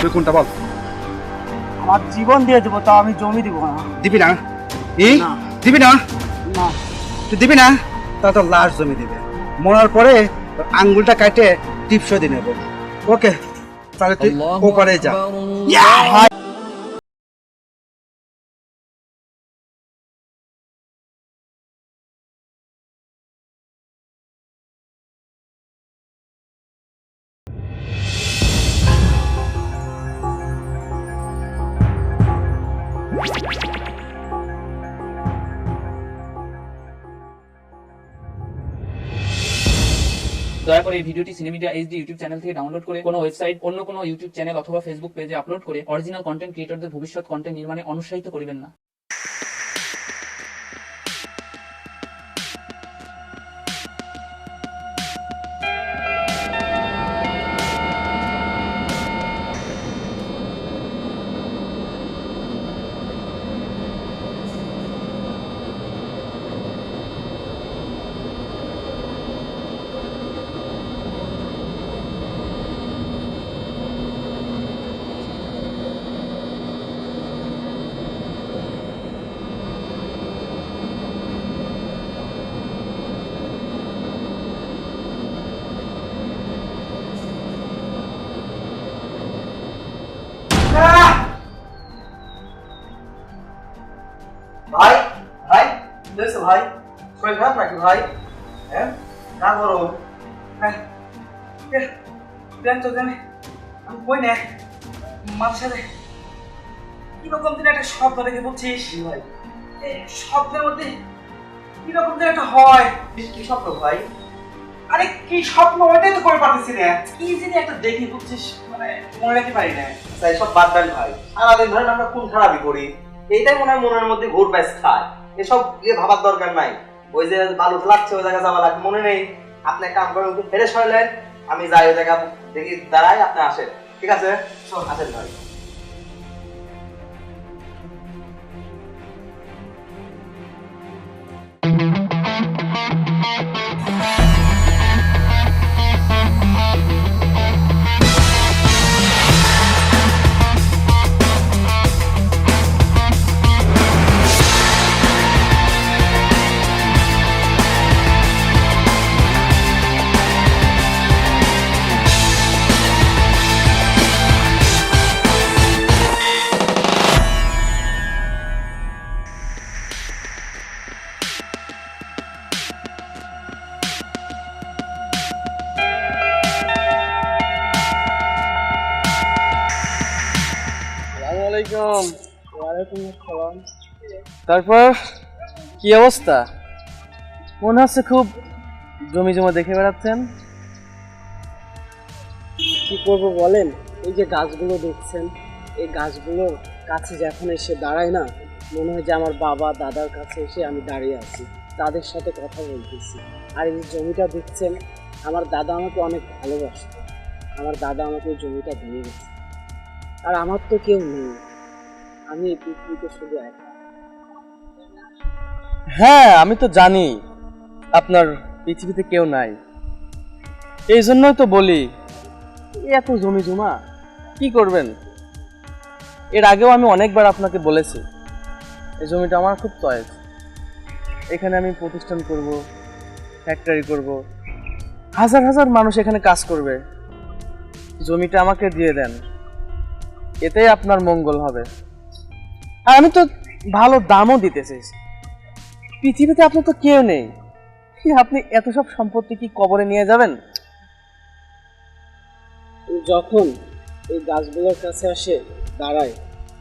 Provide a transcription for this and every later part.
তুই কোনটা বল? আমার জীবন দিয়ে দেবো তাও আমি জমি দিব না। দিবি না? এই দিবি না? না। তুই দিবি না? তা তো লাশ জমি দিবে। মরার পরে আঙ্গুলটা কাটে টিপসও দিয়ে নেব। ওকে তাহলে তুই ওপারে যা। দয়া করে এই ভিডিওটি সিনেমিডিয়া এইচডি ইউটিউব চ্যানেল থেকে ডাউনলোড করে কোনো ওয়েবসাইট অন্য কোনো ইউটিউব চ্যানেল অথবা ফেসবুক পেজে আপলোড করে অরিজিনাল কন্টেন্ট ক্রিয়েটরদের ভবিষ্যৎ কন্টেন্ট নির্মাণে অনুৎসাহিত করিবেন না। ভাই শরীর খারাপ নাকি ভাই? হ্যাঁ? না করো হ্যাঁ তো দেন আমি কই না? মাঝে কীরকম দিন একটা শব্দ রেখে বলছিস ভাই? শব্দের মধ্যে কীরকম দিন একটা হয়? কি স্বপ্ন ভাই? আরে কি স্বপ্ন ওইটাই তো করে পারতেছি না। কি জানি একটা দেখি বুঝছিস মানে মনে রাখতে পারি না। তাই সব বাদ দেন ভাই। সারাদিন ধরে আমরা কোন খারাপই করি। এইটাই মনে হয় মনের মধ্যে ঘুর প্যাস খায়। এসব ইয়ে ভাবার দরকার নাই। ওই যে বালু ফেলাচ্ছে, ওই জায়গায় যাওয়া লাগবে, মনে নেই। আপনি কাম করে ওকে ফেরে সরলেন আমি যাই ওই জায়গা দেখি দাঁড়াই আপনি আসেন। ঠিক আছে? আসেন ভাই। আসসালামু তারপর কি অবস্থা? মনে হচ্ছে খুব জমি জমা দেখে বেড়াচ্ছেন। কি করব বলেন? এই যে গাছগুলো দেখছেন, এই গাছগুলোর কাছে যখন এসে দাঁড়ায় না, মনে হয় যে আমার বাবা দাদার কাছে এসে আমি দাঁড়িয়ে আছি, তাদের সাথে কথা বলতেছি। আর এই জমিটা দেখছেন, আমার দাদা আমাকে অনেক ভালোবাসে। আমার দাদা আমাকে এই জমিটা দিয়ে গেছে। আর আমার তো কেউ নেই। আমি এই পৃথিবীতে শুধু একা। হ্যাঁ আমি তো জানি আপনার পৃথিবীতে কেউ নাই। এই জন্যই তো বলি এত জমি জমা, কি করবেন? এর আগেও আমি অনেকবার আপনাকে বলেছি, এই জমিটা আমার খুব চয়েস। এখানে আমি প্রতিষ্ঠান করব ফ্যাক্টরি করব। হাজার হাজার মানুষ এখানে কাজ করবে। জমিটা আমাকে দিয়ে দেন। এতেই আপনার মঙ্গল হবে। আর আমি তো ভালো দামও দিতে চাইছি। পৃথিবীতে আপনার তো কেউ নেই। আপনি এত সব সম্পত্তি কি কবরে নিয়ে যাবেন? যখন এই গাছগুলোর কাছে আসে দাঁড়ায়,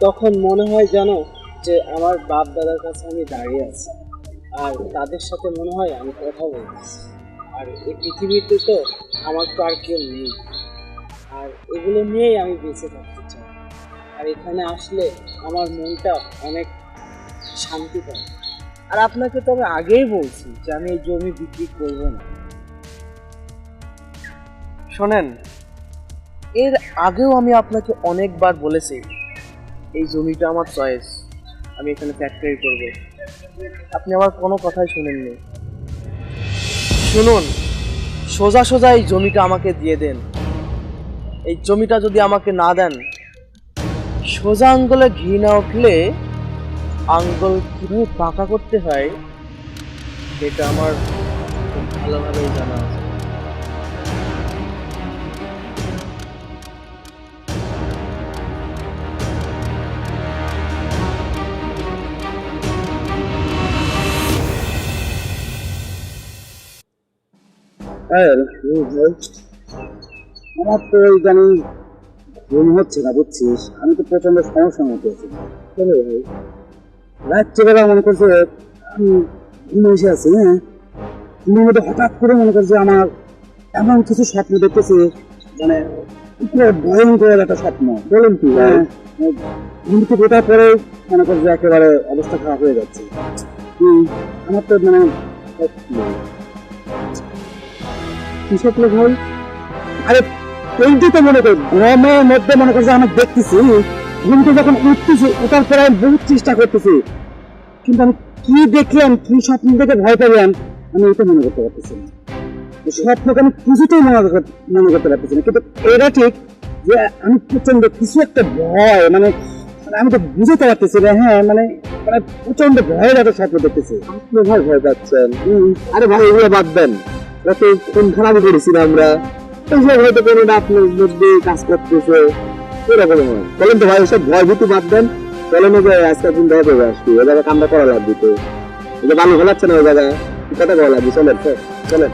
তখন মনে হয় যেন যে আমার বাপ দাদার কাছে আমি দাঁড়িয়ে আছি। আর তাদের সাথে মনে হয় আমি কথা বলতেছি। আর এই পৃথিবীতে তো আমার তো আর কেউ নেই। আর এগুলো নিয়েই আমি বেঁচে থাকতে চাই। আর এখানে আসলে আমার মনটা অনেক শান্তি পায় আর আপনাকে তো আমি আগেই বলছি যে আমি এই জমি বিক্রি করব না। শোনেন, এর আগেও আমি আপনাকে অনেকবার বলেছি, এই জমিটা আমার চয়েস, আমি এখানে ফ্যাক্টরি করব। আপনি আমার কোনো কথাই শুনেননি। শুনুন, সোজা সোজা এই জমিটা আমাকে দিয়ে দেন। এই জমিটা যদি আমাকে না দেন, সোজা আঙ্গলে ঘি না উঠলে আঙ্গুল কীভাবে পাকা করতে হয়, এটা আমার খুব ভালোভাবেই জানা আছে। আমার তো ইদানিং ঘুম হচ্ছে না, বুঝছিস? আমি তো প্রচণ্ড সমস্যার মধ্যে আছি। ভাই? রাত্রেবেলা মনে করছে আমি ঘুমে এসে আছি হ্যাঁ? ঘুমের মধ্যে হঠাৎ করে মনে করছে আমার এমন কিছু স্বপ্ন দেখতেছি মানে ভয়ঙ্কর একটা স্বপ্ন। বলেন কি হ্যাঁ। ঘুম থেকে ওঠার পরে মনে করছে একেবারে অবস্থা খারাপ হয়ে যাচ্ছে। হুম, আমার তো মানে কি স্বপ্ন ভাই? আরে এইটাই তো মনে কর গরমের মধ্যে মনে করছে আমি দেখতেছি। ঘুমতে যখন উঠতেছি ওঠার পরে আমি বহুত চেষ্টা করতেছি। কিন্তু আমি কি দেখলাম, কি স্বপ্ন দেখে ভয় পেলাম আমি এটা মনে করতে পারতেছি না। স্বপ্নকে আমি কিছুতেই মনে করতে পারতেছি না। কিন্তু এটা ঠিক যে আমি প্রচণ্ড কিছু একটা ভয় মানে আমি তো বুঝতে পারতেছি না হ্যাঁ মানে প্রচণ্ড ভয়ের একটা স্বপ্ন দেখতেছি। আপনি ভয় ভয় পাচ্ছেন। আরে ভাই, এগুলো বাদ দেন। এত কোন খারাপই করেছিল আমরা। এইসব হয়তো কোনো আপনার মধ্যে কাজ করতেছে। এরকম। বলেন তো ভাই এসব ভয় ভীতি বাদ দেন। চলেন যে আজকে দিন দেখা করবে আসবি। ওই জায়গায় কামটা করা লাগবে তো। ওই যে বালু না ওই জায়গায়। কথা করা লাগবে? চলেন চলেন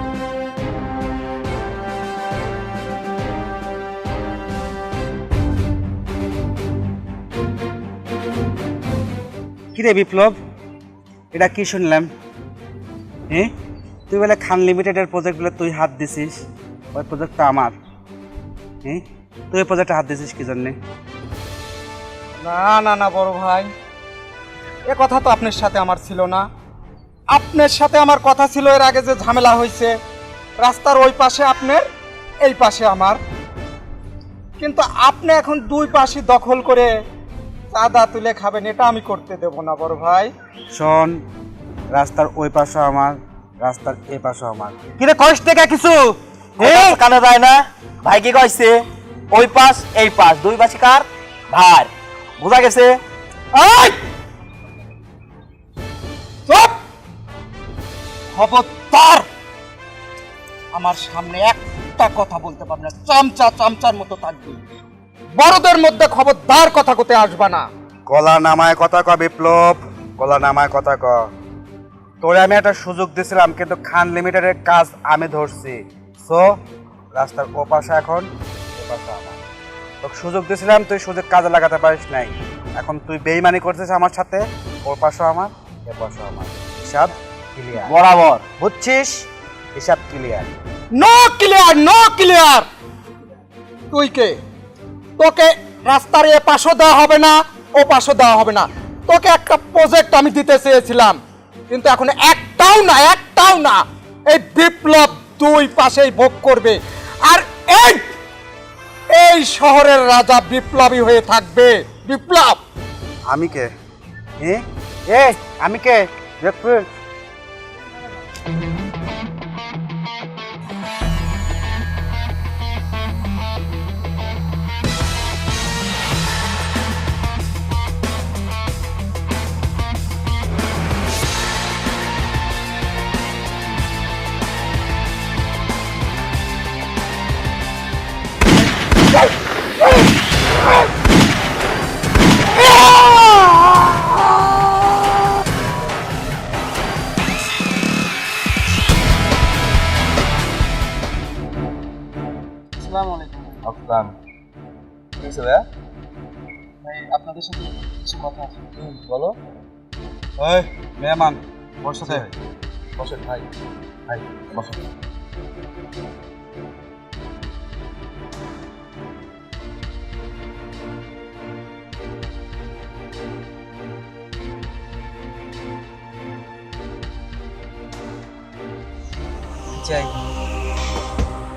কিরে বিপ্লব? এটা কি শুনলাম? হ্যাঁ? তুই বলে খান লিমিটেডের প্রজেক্ট বলে তুই হাত দিছিস। ওই প্রজেক্টটা আমার। হ্যাঁ? তুই ওই প্রজেক্টে হাত দিছিস কি জন্যে? না না না বড় ভাই। এ কথা তো আপনার সাথে আমার ছিল না। আপনার সাথে আমার কথা ছিল এর আগে যে ঝামেলা হয়েছে রাস্তার ওই পাশে আপনার এই পাশে আমার। কিন্তু আপনি এখন দুই পাশে দখল করে চাঁদা তুলে খাবেন এটা আমি করতে দেব না বড় ভাই। শোন রাস্তার ওই পাশে আমার রাস্তার এ পাশে আমার। কিরে কষ্ট দেখা কিছু? কানে যায় না? ভাই কি কইছে? ওই পাশ এই পাশ দুই পাশে কার? ভার। বোঝা গেছে? খবরদার! আমার সামনে একটা কথা বলতে পারবে না। চামচা চামচার মতো থাকবে। বড়দের মধ্যে খবরদার কথা কোতে আসবা না। গলা নামায় কথা ক বিপ্লব। গলা নামায় কথা ক। তোরে আমি একটা সুযোগ দিছিলাম কিন্তু খান লিমিটেডের কাজ আমি ধরছি। সো রাস্তার ও পাশে এখন পাশে আমার। তোকে সুযোগ দিছিলাম তুই সুযোগ কাজে লাগাতে পারিস নাই। এখন তুই বেইমানি করছিস আমার সাথে ওর পাশে আমার এ পাশে আমার। হিসাব ক্লিয়ার বরাবর। বুঝছিস? হিসাব clear no clear no clear তুই কে? তোকে রাস্তার এ পাশও দেওয়া হবে না ও পাশও দেওয়া হবে না। তোকে একটা প্রজেক্ট আমি দিতে চেয়েছিলাম কিন্তু এখন একটাও না একটাও না। এই বিপ্লব দুই পাশেই ভোগ করবে। এই শহরের রাজা বিপ্লবী হয়ে থাকবে। বিপ্লব! আমি কে? এ আমি কে? কি হয়েছে ভাইয়া ভাই আপনাদের সাথে কিছু কথা আছে বলো ওই মেহমান বসে দে বসেন ভাই ভাই বসেন যাই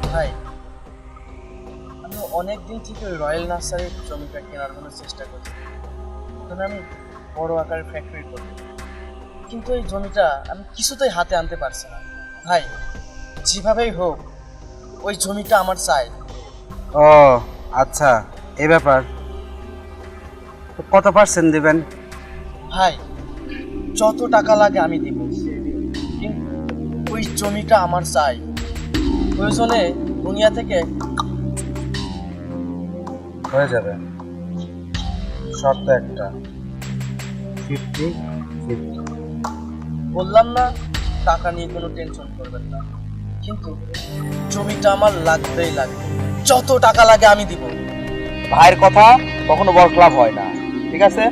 ভাই আমি অনেক দিন থেকে ওই রয়্যাল নার্সারির জমিটা কেনার জন্য চেষ্টা করছি। ওখানে আমি বড় আকারের ফ্যাক্টরি করি কিন্তু এই জমিটা আমি কিছুতেই হাতে আনতে পারছি না। ভাই যেভাবেই হোক ওই জমিটা আমার চাই ও আচ্ছা এই ব্যাপার। তো কত পার্সেন্ট দেবেন? ভাই যত টাকা লাগে আমি দিব। কিন্তু ওই জমিটা আমার চাই প্রয়োজনে দুনিয়া থেকে হয়ে যাবে। শর্ত একটা। ফিফটি ফিফটি বললাম না টাকা নিয়ে কোনো টেনশন করবেন না। কিন্তু জমিটা আমার লাগবেই লাগবে। যত টাকা লাগে আমি দিব। ভাইয়ের কথা কখনো ক্লাব হয় না। ঠিক আছে?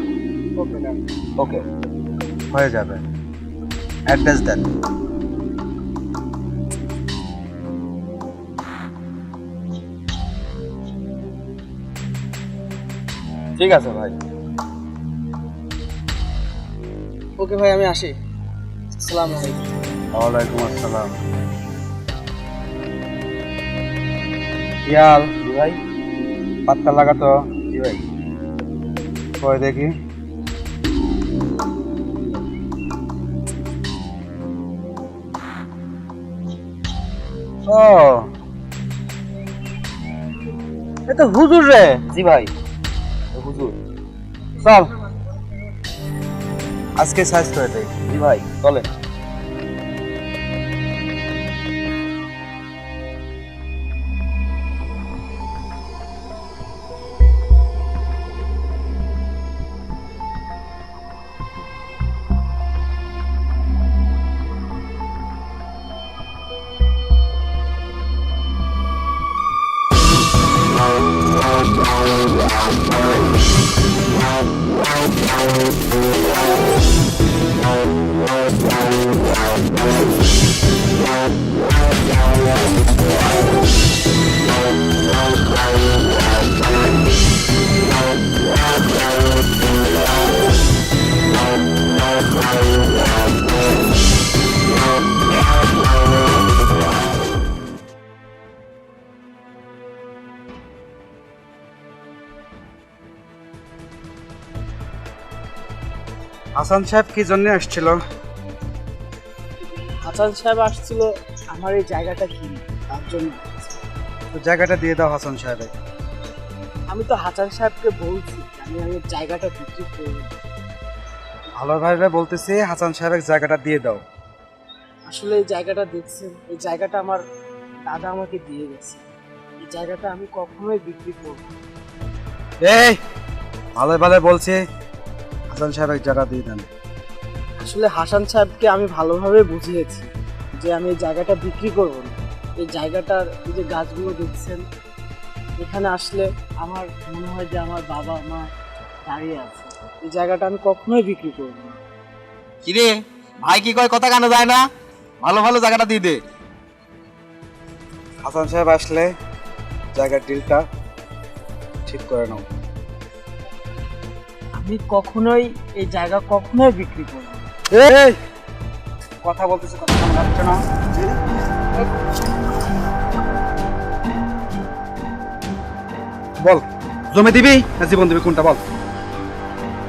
ওকে ওকে হয়ে যাবে। অ্যাড্রেস দেন। ঠিক আছে ভাই। ওকে ভাই আমি আসি। আসসালামু আলাইকুম। ওয়ালাইকুম আসসালাম। ইয়াল ভাই? পাত্তা লাগাতো জি ভাই? কই দেখি। ও। এ তো হুজুর রে। জি ভাই। হুজুর। চল আজকে স্বাস্থ্য এটাই। জি ভাই চলেন হাসান সাহেব কি জন্য আসছিল? হাসান সাহেব আসছিল আমার এই জায়গাটা কিনে তার জন্য। তো জায়গাটা দিয়ে দাও হাসান সাহেবের আমি তো হাসান সাহেবকে বলছি আমি আমি জায়গাটা বিক্রি করব। ভালোভাবে বলতেছি হাসান সাহেবের জায়গাটা দিয়ে দাও। আসলে এই জায়গাটা দেখছেন এই জায়গাটা আমার দাদা আমাকে দিয়ে গেছে। এই জায়গাটা আমি কখনোই বিক্রি করব। এই ভালো ভালো বলছি হাসান সাহেবের জায়গা দিয়ে দেন। আসলে হাসান সাহেবকে আমি ভালোভাবে বুঝিয়েছি যে আমি এই জায়গাটা বিক্রি করব না। এই জায়গাটার এই যে গাছগুলো দেখছেন এখানে আসলে আমার মনে হয় যে আমার বাবা মা দাঁড়িয়ে আছে। এই জায়গাটা আমি কখনোই বিক্রি করব না। কিরে? ভাই কি কয় কথা কানে যায় না? ভালো ভালো জায়গাটা দিয়ে দে। হাসান সাহেব আসলে জায়গার ডিলটা ঠিক করে নাও। আমি কখনোই এই জায়গা কখনোই বিক্রি করব এই! কথা বলতেছে কথা যাচ্ছে না? বল জমি দিবি না জীবন দিবি? কোনটা বল?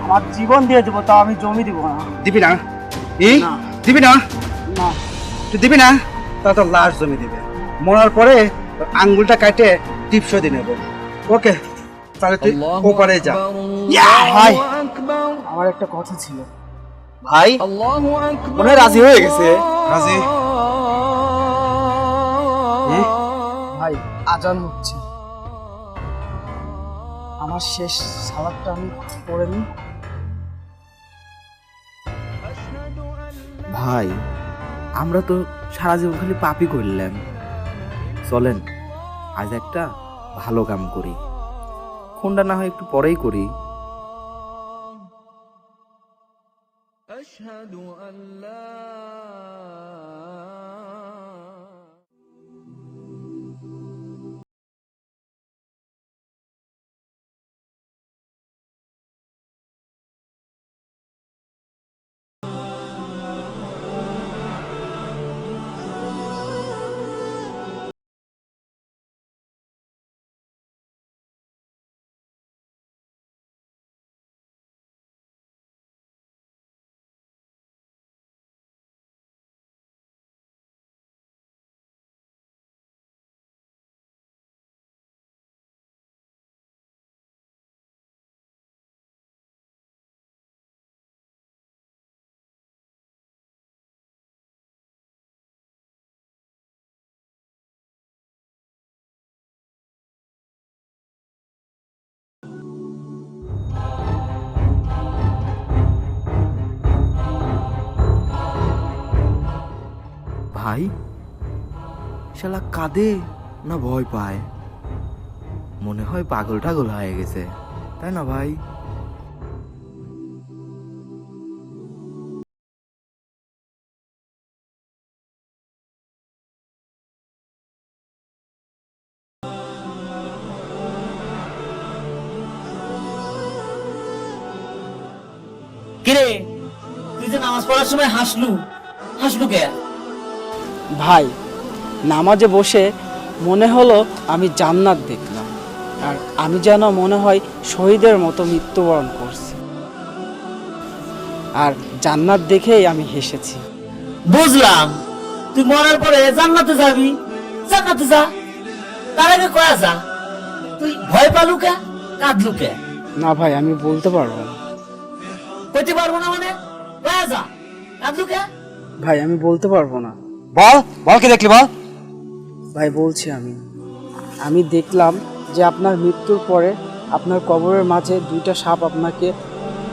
আমার জীবন দিয়ে দেবো তাও আমি জমি দিব না। দিবি না? ই? দিবি না? না। তুই দিবি না? তা তো লাশ জমি দিবে। মরার পরে আঙ্গুলটা কাটে টিপসই দিয়ে নেব। ওকে। তাহলে তুই ওপারে যা। ভাই! আমার একটা কথা ছিল। ভাই! মনে হয় রাজি হয়ে গেছে। রাজি। ভাই আজান হচ্ছে। আমার শেষ সালাদটা আমি পড়ে নিই। ভাই আমরা তো সারা জীবন খালি পাপই করলাম। চলেন আজ একটা ভালো কাম করি। ফোনটা না হয় একটু পরেই করি। أشهد আল্লাহ। ভাই? শালা কাঁদে না ভয় পায়? মনে হয় পাগল টাগল হয়ে গেছে, তাই না ভাই? কিরে, তুই যে নামাজ পড়ার সময় হাসলু হাসলু কে? ভাই নামাজে বসে মনে হলো আমি জান্নাত দেখলাম আর আমি যেন মনে হয় শহীদের মতো মৃত্যুবরণ করছি। আর জান্নাত দেখেই আমি হেসেছি। বুঝলাম তুই মরার পরে জান্নাতে যাবি? জান্নাতে যা। তার আগে কয়া যা। তুই ভয় পালু কে? কাঁদলু কে? না ভাই আমি বলতে পারব না। কইতে পারব না মানে? কয়া যা। কাঁদলু কে? ভাই আমি বলতে পারব না। বল বল কি দেখলি বল? ভাই বলছি আমি। আমি দেখলাম যে আপনার মৃত্যুর পরে আপনার কবরের মাঝে দুইটা সাপ আপনাকে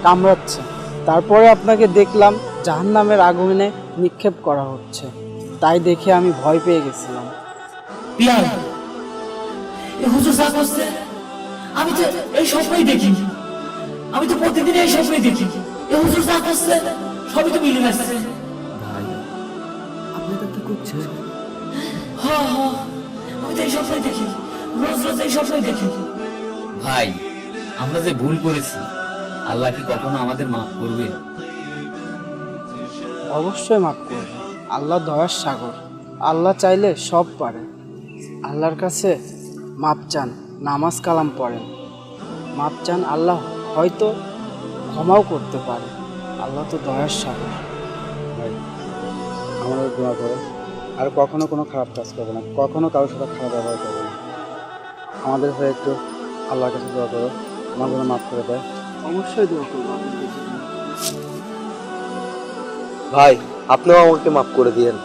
কামড়াচ্ছে। তারপরে আপনাকে দেখলাম জাহান্নামের আগুনে নিক্ষেপ করা হচ্ছে। তাই দেখে আমি ভয় পেয়ে গেছিলাম। পিয়াল এ হুজুর যা করছে আমি তো এই স্বপ্নই দেখি। আমি তো প্রতিদিন এই স্বপ্নই দেখি। এ হুজুর যা করছে সবই তো মিলে যাচ্ছে। করছেন হ্যাঁ হ্যাঁ। আমি তো এই স্বপ্নই দেখি। রোজ রোজ এই স্বপ্নই দেখি। ভাই আমরা যে ভুল করেছি আল্লাহ কি কখনো আমাদের মাফ করবে? অবশ্যই মাফ করবে। আল্লাহ দয়ার সাগর। আল্লাহ চাইলে সব পারে। আল্লাহর কাছে মাপ চান নামাজ কালাম পড়েন। মাপ চান আল্লাহ হয়তো ক্ষমাও করতে পারে। আল্লাহ তো দয়ার সাগর। আমাদের দোয়া করো আর কখনো কোনো খারাপ কাজ করবে না। কখনো কারোর সাথে খারাপ ব্যবহার করবে না। আমাদের হয়ে একটু আল্লাহর কাছে দোয়া করো। আমার জন্য মাফ করে দেয় অবশ্যই দোয়া করব। ভাই আপনিও আমাকে মাফ করে দিয়েন।